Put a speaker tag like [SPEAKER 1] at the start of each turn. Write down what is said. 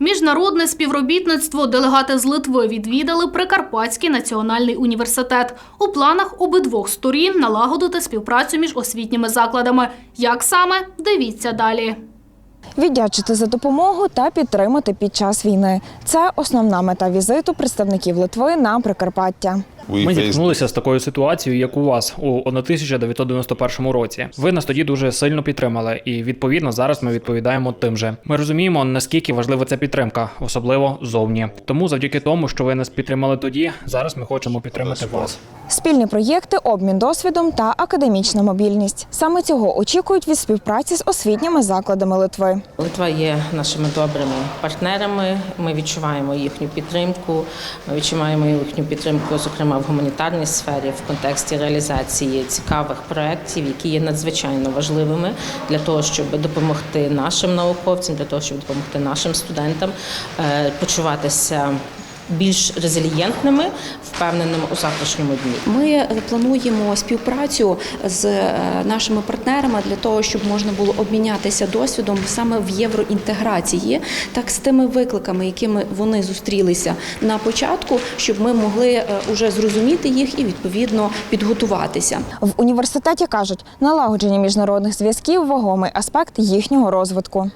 [SPEAKER 1] Міжнародне співробітництво делегати з Литви відвідали Прикарпатський національний університет. У планах обидвох сторін налагодити співпрацю між освітніми закладами. Як саме дивіться далі.
[SPEAKER 2] Віддячити за допомогу та підтримати під час війни. Це основна мета візиту представників Литви на Прикарпаття.
[SPEAKER 3] Ми зіткнулися з такою ситуацією, як у вас у 1991 році. Ви нас тоді дуже сильно підтримали, і відповідно зараз ми відповідаємо тим же. Ми розуміємо, наскільки важлива ця підтримка, особливо зовні. Тому, завдяки тому, що ви нас підтримали тоді, зараз ми хочемо підтримати вас.
[SPEAKER 2] Спільні проєкти, обмін досвідом та академічна мобільність. Саме цього очікують від співпраці з освітніми закладами Литви.
[SPEAKER 4] Литва є нашими добрими партнерами. Ми відчуваємо їхню підтримку. Ми відчуваємо їхню підтримку, зокрема в гуманітарній сфері, в контексті реалізації цікавих проєктів, які є надзвичайно важливими для того, щоб допомогти нашим науковцям, для того, щоб допомогти нашим студентам е, почуватися більш резилієнтними, впевненими у завтрашньому дні.
[SPEAKER 5] Ми е, плануємо співпрацю з е, нашими партнерами для того, щоб можна було обмінятися досвідом саме в євроінтеграції, так з тими викликами, якими вони зустрілися на початку, щоб ми могли вже зрозуміти їх і відповідно підготуватися.
[SPEAKER 2] В університеті кажуть, налагодження міжнародних зв'язків вагомий аспект їхнього розвитку.